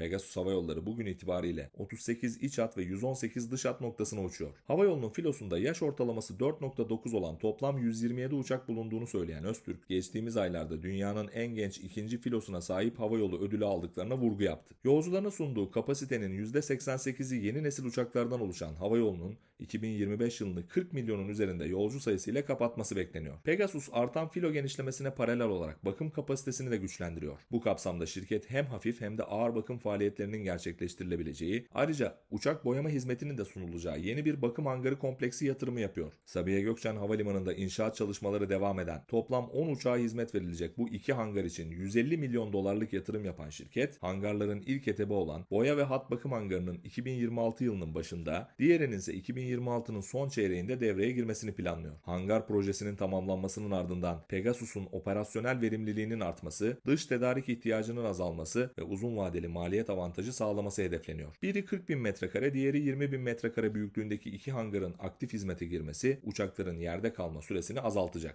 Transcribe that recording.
Pegasus Hava Yolları bugün itibariyle 38 iç hat ve 118 dış hat noktasına uçuyor. Hava yolunun filosunda yaş ortalaması 4.9 olan toplam 127 uçak bulunduğunu söyleyen Öztürk, geçtiğimiz aylarda dünyanın en genç ikinci filosuna sahip hava yolu ödülü aldıklarına vurgu yaptı. Yolcularına sunduğu kapasitenin %88'i yeni nesil uçaklardan oluşan hava yolunun 2025 yılını 40 milyonun üzerinde yolcu sayısıyla kapatması bekleniyor. Pegasus artan filo genişlemesine paralel olarak bakım kapasitesini de güçlendiriyor. Bu kapsamda şirket hem hafif hem de ağır bakım faaliyetlerinin gerçekleştirilebileceği, ayrıca uçak boyama hizmetinin de sunulacağı yeni bir bakım hangarı kompleksi yatırımı yapıyor. Sabiha Gökçen Havalimanı'nda inşaat çalışmaları devam eden, toplam 10 uçağa hizmet verilecek bu iki hangar için 150 milyon dolarlık yatırım yapan şirket, hangarların ilk etebi olan boya ve hat bakım hangarının 2026 yılının başında, diğerinin ise 2026'nın son çeyreğinde devreye girmesini planlıyor. Hangar projesinin tamamlanmasının ardından Pegasus'un operasyonel verimliliğinin artması, dış tedarik ihtiyacının azalması ve uzun vadeli maliyet avantajı sağlaması hedefleniyor. Biri 40 bin metrekare, diğeri 20 bin metrekare büyüklüğündeki iki hangarın aktif hizmete girmesi uçakların yerde kalma süresini azaltacak.